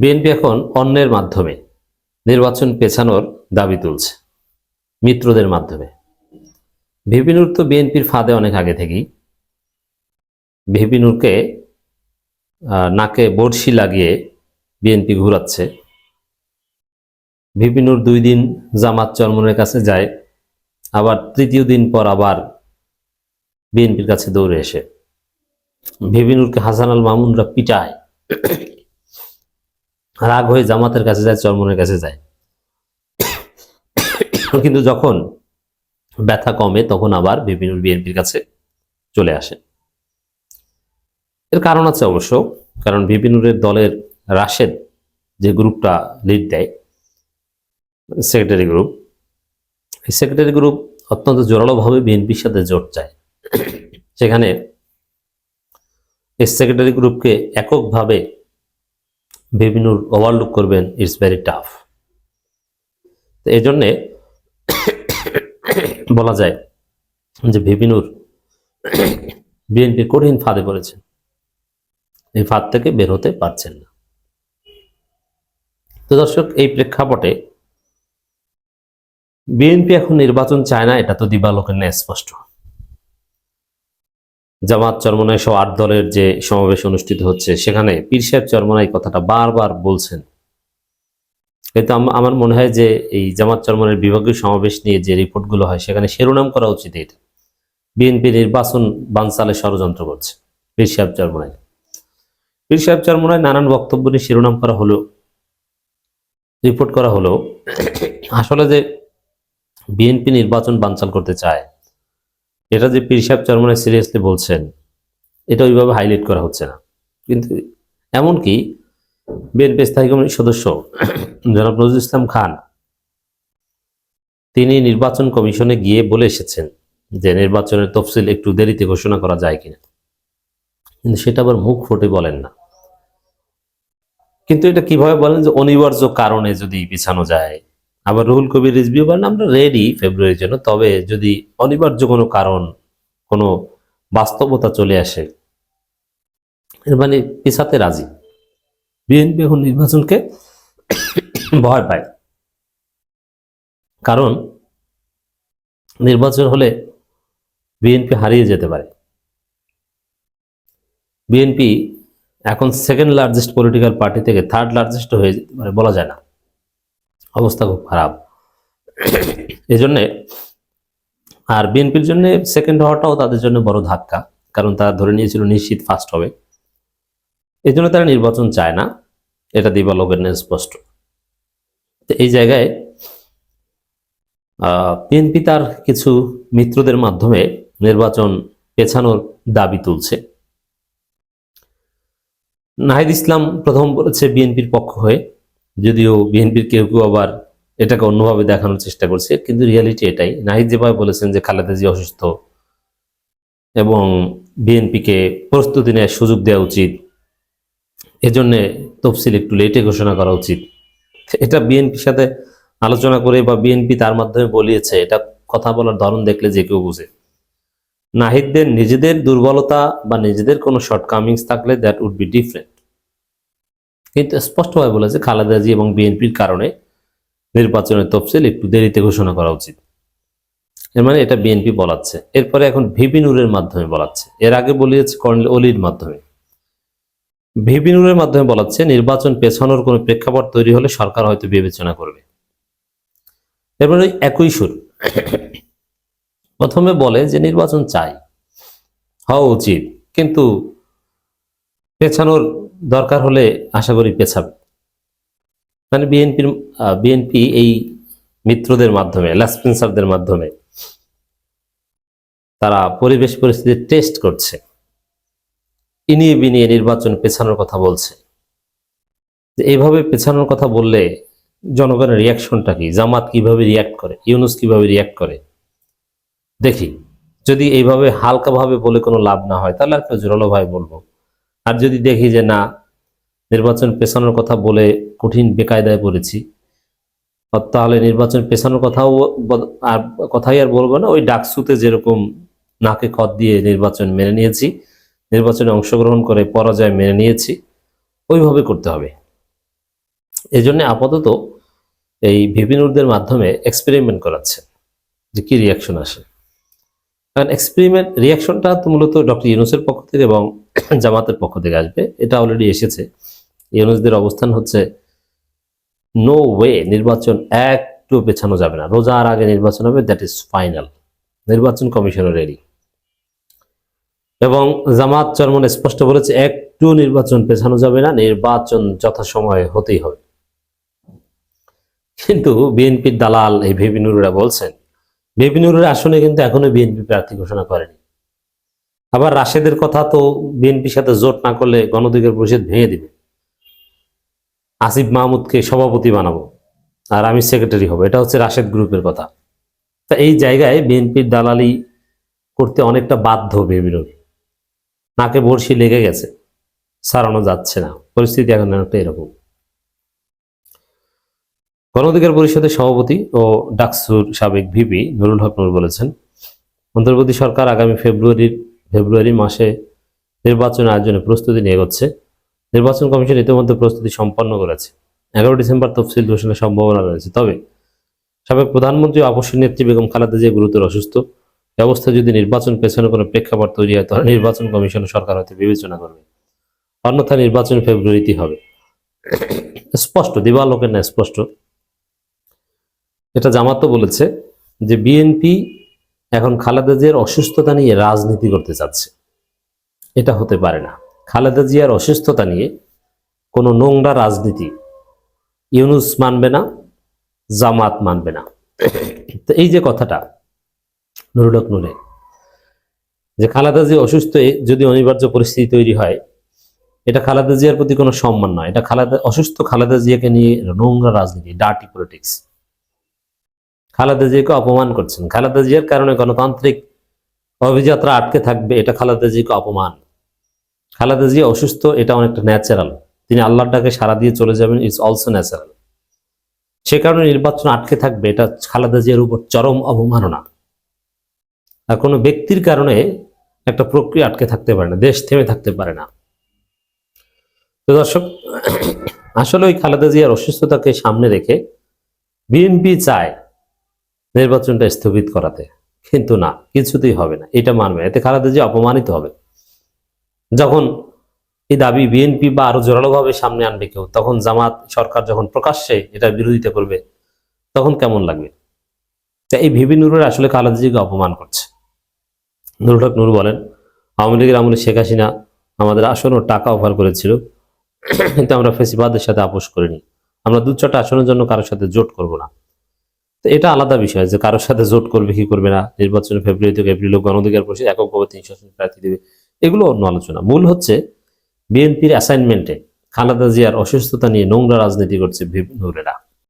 BNP এখন অন্যের মাধ্যমে নির্বাচন পেছানোর দাবি তুলছে, মিত্রদের মাধ্যমে। ভিপিনুর তো বিএনপির ফাঁদে অনেক আগে থেকেই। ভিপিনুরকে নাকে বড়শি লাগিয়ে বিএনপি ঘুরাচ্ছে। ভিপিনুর দুই দিন জামাত চরমনের কাছে যায়, আবার তৃতীয় দিন পর আবার বিএনপির কাছে দৌড়ে এসে। ভিপিনুরকে হাসান আল মামুনরা পিটায়। রাগ হয়ে জামাতের কাছে যায়, চরমনের কাছে যায়। কিন্তু যখন ব্যথা কমে, তখন আবার বিভিন্ন বিএনপির কাছে চলে আসে। এর কারণ আছে অবশ্য, কারণ বিপিনুরের দলের রাশেদ যে গ্রুপটা লিড দেয় সেক্রেটারি গ্রুপ সেক্রেটারি গ্রুপ অত্যন্ত জোরালোভাবে বিএনপির সাথে জোট চায়। সেখানে এই সেক্রেটারি গ্রুপকে এককভাবে বিভিন্নুর ওভারলুক করবেন ইটস ভেরি টাফ তো এই জন্যে বলা যায় যে ভিপিনুর বিএনপি কঠিন ফাঁদে পড়েছেন। এই ফাঁদ থেকে বের হতে পারছেন না। তো দর্শক, এই প্রেক্ষাপটে বিএনপি এখন নির্বাচন চায় না, এটা তো দিবালোকের ন্যায় স্পষ্ট। জামাত চরমনাই সহ আট দলের যে সমাবেশ অনুষ্ঠিত হচ্ছে, সেখানে পীর সাহেব চরমনাই কথাটা বারবার বলছেন। কিন্তু আমার মনে হয় যে এই জামাত চরমনের বিভাগীয় সমাবেশ নিয়ে যে রিপোর্টগুলো হয়, সেখানে শিরোনাম করা উচিত এটা। বিএনপি নির্বাচন বানসালে ষড়যন্ত্র করছে পীর সাহেব চরমনাই। পীর সাহেব চরমনায় নানান বক্তব্য নিয়ে শিরোনাম করা হলো রিপোর্ট করা হলো আসলে যে বিএনপি নির্বাচন বানচাল করতে চায় এটা যে পীর সাহেব চরমনায় সিরিয়াসলি বলছেন, এটা ওইভাবে হাইলাইট করা হচ্ছে না। কিন্তু এমনকি বিএনপি স্থায়ী কমিটির সদস্য, জনাব নজরুল ইসলাম খান, তিনি নির্বাচন কমিশনে গিয়ে বলে এসেছেন যে নির্বাচনের তফসিল একটু দেরিতে ঘোষণা করা যায় কিনা। কিন্তু সেটা আবার মুখ ফুটে বলেন না। কিন্তু এটা কীভাবে বলেন যে অনিবার্য কারণে যদি পিছানো যায় আবার রুহুল কবির রিজভি বলেন, আমরা রেডি ফেব্রুয়ারির জন্য, তবে যদি অনিবার্য কোনো কারণ, কোনো বাস্তবতা চলে আসে মানে পিছাতে রাজি। বিএনপি এখন নির্বাচনকে ভয় পায়। কারণ নির্বাচন হলে বিএনপি হারিয়ে যেতে পারে। বিএনপি এখন সেকেন্ড লার্জেস্ট পলিটিক্যাল পার্টি থেকে থার্ড লার্জেস্ট হয়ে যেতে পারে, বলা যায় না। অবস্থা খুব খারাপ। এই জন্যে আর বিএনপির জন্য সেকেন্ড হওয়াটাও তাদের জন্য বড় ধাক্কা, কারণ তারা ধরে নিয়েছিল নিশ্চিত ফার্স্ট হবে। এই জন্য তারা নির্বাচন চায় না, এটা দিবালোকের নেই স্পষ্ট। তো এই জায়গায় বিএনপি তার কিছু মিত্রদের মাধ্যমে নির্বাচন পেছানোর দাবি তুলছে। নাহিদ ইসলাম প্রথম বলেছে বিএনপির পক্ষ হয়ে যদিও বিএনপির কেউ কেউ আবার এটাকে অন্যভাবে দেখানোর চেষ্টা করছে, কিন্তু রিয়ালিটি এটাই। নাহিদ যেভাবে বলেছেন যে খালেদা জি অসুস্থ এবং বিএনপিকে প্রস্তুতি নেওয়ার সুযোগ দেওয়া উচিত, এজন্যে তফসিল একটু লেটে ঘোষণা করা উচিত। এটা বিএনপির সাথে আলোচনা করে বা বিএনপি তার মাধ্যমে বলিয়েছে, এটা কথা বলার ধরন দেখলে যে কেউ বুঝে। নাহিদদের নিজেদের দুর্বলতা বা নিজেদের কোনো শর্টকামিংস থাকলে দ্যাট উড বি ডিফারেন্ট কিন্তু স্পষ্টভাবে বলেছে খালেদা জি এবং বিএনপির কারণে নির্বাচনের তফসিল একটু দেরিতে ঘোষণা করা উচিত। এর মানে এটা বিএনপি বলাচ্ছে। এরপরে এখন ভিপি নূরের মাধ্যমে বলাচ্ছে। এর আগে বলিয়েছে কর্নেল অলির মাধ্যমে। ভিপি নূরের মাধ্যমে বলাচ্ছে, নির্বাচন পেছানোর কোনো প্রেক্ষাপট তৈরি হলে সরকার হয়তো বিবেচনা করবে। এরপরে একই সুর। প্রথমে বলে যে নির্বাচন চাই, হওয়া উচিত। কিন্তু পেছানোর দরকার হলে আশা করি পেছাবে। মানে বিএনপির বিএনপি এই মিত্রদের মাধ্যমে ল্যাসপেন্সারদের মাধ্যমে তারা পরিবেশ পরিস্থিতি টেস্ট করছে। ইনিয়ে বিনিয়ে নির্বাচন পেছানোর কথা বলছে। যে এইভাবে পেছানোর কথা বললে জনগণের রিয়াকশনটা কি? জামাত কীভাবে রিয়াক্ট করে? ইউনুস কীভাবে রিয়াক্ট করে? দেখি। যদি এইভাবে হালকাভাবে বলে কোনো লাভ না হয়, তাহলে একটা জোরালো ভাই বলব। আর যদি দেখি যে না, নির্বাচন পেছানোর কথা বলে কঠিন বেকায়দায় পড়েছি, তাহলে নির্বাচন পেছানোর কথাও আর কথাই আর বলব না, ওই ডাকসুতে যেরকম নাকে খত দিয়ে নির্বাচন মেনে নিয়েছি, নির্বাচনে অংশগ্রহণ করে পরাজয় মেনে নিয়েছি, ওইভাবে করতে হবে। এই জন্য আপাতত এই ভিপিনুরদের মাধ্যমে এক্সপেরিমেন্ট করাচ্ছে, যে কি রিয়াকশন আসে। কারণ এক্সপেরিমেন্ট রিয়াকশনটা তো মূলত ডক্টর ইউনুসের পক্ষ থেকে এবং জামাতের পক্ষ থেকে আসবে। এটা অলরেডি এসেছে। ইউনুসদের অবস্থান হচ্ছে নো ওয়ে নির্বাচন একটু পেছানো যাবে না। রোজার আগে নির্বাচন হবে দ্যাট ইজ ফাইনাল নির্বাচন কমিশনের রেডি এবং জামাত চরমন স্পষ্ট বলেছে, একটু নির্বাচন পেছানো যাবে না, নির্বাচন যথাসময়ে হতেই হবে। কিন্তু বিএনপির দালাল এই ভিবিনুররা বলছেন ভিবিনুরের আসনে কিন্তু এখনও বিএনপি প্রার্থী ঘোষণা করেনি। আবার রাশেদের কথা তো বিএনপির সাথে জোট না করলে গণধিকার পরিষদ ভেঙে দিবে। আসিফ মাহমুদকে সভাপতি বানাবো আর আমি সেক্রেটারি হব। এটা হচ্ছে রাশেদ গ্রুপের কথা। তা এই জায়গায় বিএনপির দালালি করতে অনেকটা বাধ্য বিবিনুর নাকে বড়শি লেগে গেছে, সারানো যাচ্ছে না। পরিস্থিতি এখন অনেকটা এরকম। গণঅধিকার পরিষদের সভাপতি ও ডাকসুর সাবেক ভিপি নুরুল হক নুর বলেছেন, অন্তর্বর্তী সরকার আগামী ফেব্রুয়ারির ফেব্রুয়ারি মাসে নির্বাচন আয়োজনে প্রস্তুতি নিয়ে এগোচ্ছে। নির্বাচন কমিশন ইতিমধ্যে প্রস্তুতি সম্পন্ন করেছে। এগারো ডিসেম্বর তফসিল ঘোষণার সম্ভাবনা রয়েছে। তবে সাবেক প্রধানমন্ত্রী আপসী নেত্রী বেগম খালেদা জিয়া গুরুতর অসুস্থ। ব্যবস্থা যদি নির্বাচন পেছনে কোনো প্রেক্ষাপট তৈরি হয়, তাহলে নির্বাচন কমিশন সরকার হয়তো বিবেচনা করবে। অন্যথা নির্বাচন ফেব্রুয়ারিতে হবে। স্পষ্ট, দিবালোকের না স্পষ্ট। এটা জামাতও বলেছে যে বিএনপি এখন খালেদা জিয়ার অসুস্থতা নিয়ে রাজনীতি করতে চাচ্ছে। এটা হতে পারে না। খালেদা জিয়ার অসুস্থতা নিয়ে কোনো নোংরা রাজনীতি ইউনুস মানবে না, জামাত মানবে না। তো এই যে কথাটা নুরুলক নুরে, যে খালেদা জিয়া অসুস্থ যদি অনিবার্য পরিস্থিতি তৈরি হয়, এটা খালেদা জিয়ার প্রতি কোনো সম্মান নয়। এটা খালেদা, অসুস্থ খালেদা জিয়াকে নিয়ে নোংরা রাজনীতি ডার্টি পলিটিক্স খালেদা জিয়াকে অপমান করছেন। খালেদা জিয়ার কারণে গণতান্ত্রিক অভিযাত্রা আটকে থাকবে, এটা খালেদা জিয়াকে অপমান। খালেদা জিয়া অসুস্থ, এটা অনেকটা ন্যাচারাল তিনি আল্লাহর ডাকে সারা দিয়ে চলে যাবেন ইটস অলসো ন্যাচারাল সে কারণে নির্বাচন আটকে থাকবে, এটা খালেদা জিয়ার উপর চরম অবমাননা। আর কোনো ব্যক্তির কারণে একটা প্রক্রিয়া আটকে থাকতে পারে না, দেশ থেমে থাকতে পারে না। তো দর্শক, আসলে ওই খালেদা জিয়ার অসুস্থতাকে সামনে রেখে বিএনপি চায় নির্বাচনটা স্থগিত করাতে। কিন্তু না, কিছুতেই হবে না। এটা মানবে এতে খালেদা জিয়া অপমানিত হবে। যখন এই দাবি বিএনপি বা আরও জোরালোভাবে সামনে আনবে কেউ, তখন জামাত সরকার যখন প্রকাশ্যে এটা বিরোধিতা করবে, তখন কেমন লাগবে? তা এই ভিবি নুরের আসলে খালেদা জিয়াকে অপমান করছে। নুরুল হক নুর বলেন, আওয়ামী লীগের আমলে শেখ হাসিনা আমাদের আসন ও টাকা অফার করেছিল, কিন্তু আমরা ফেসিবাদের সাথে আপোষ করিনি। আমরা দু চারটা আসনের জন্য কারোর সাথে জোট করব না। এটা আলাদা বিষয় যে কারোর সাথে জোট করবে, কি করবে না, নির্বাচনে ফেব্রুয়ারি থেকে এপ্রিল গণঅধিকার পরিষদ এককভাবে তিনশো আসন প্রার্থী দেবে, এগুলো অন্য আলোচনা। মূল হচ্ছে বিএনপির অ্যাসাইনমেন্টে খালেদা জিয়ার অসুস্থতা নিয়ে নোংরা রাজনীতি করছে নুরেরা।